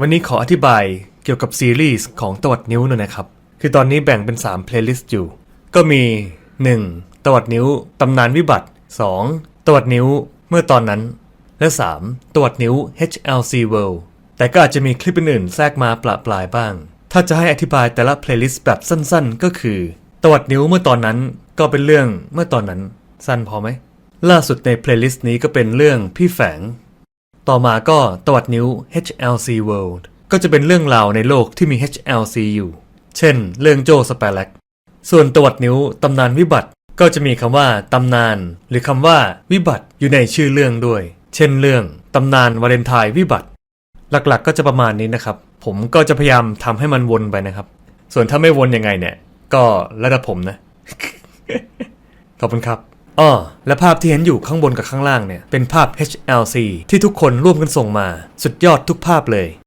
วันนี้ขออธิบายเกี่ยวกับซีรีส์ของตวัดนิ้วหน่อยนะครับ คือตอนนี้แบ่งเป็น3เพลย์ลิสต์อยู่ ก็มี 1. ตวัดนิ้วตำนานวิบัติ 2. ตวัดนิ้วเมื่อตอนนั้น และ 3. ตวัดนิ้ว HLC World แต่ก็อาจจะมีคลิปอื่นๆแทรกมาปละปลายบ้าง ถ้าจะให้อธิบายแต่ละเพลย์ลิสต์แบบสั้นๆ ก็คือ ตวัดนิ้วเมื่อตอนนั้นก็เป็นเรื่องเมื่อตอนนั้น สั้นพอไหมล่าสุดในเพลย์ลิสต์นี้ก็เป็นเรื่องพี่แฝง ต่อมาก็ตวัดนิ้ว HLC World ก็จะเป็นเรื่องราวในโลกที่มี HLC อยู่ เช่น เรื่องโจสเปลักส่วนตวัดนิ้วตำนานวิบัติก็จะมีคำว่าตำนาน หรือคำว่าวิบัติอยู่ในชื่อเรื่องด้วย เช่นเรื่องตำนานวาเลนไทน์วิบัติ หลักๆ ก็จะประมาณนี้นะครับ ผมก็จะพยายามทำให้มันวนไปนะครับ ส่วนถ้าไม่วนยังไงเนี่ย ก็ระดับผมนะ ขอบคุณครับ อ้อและภาพที่เห็นอยู่ข้างบนกับข้างล่างเนี่ยเป็นภาพ HLC ที่ทุกคนร่วมกันส่งมา สุดยอดทุกภาพเลย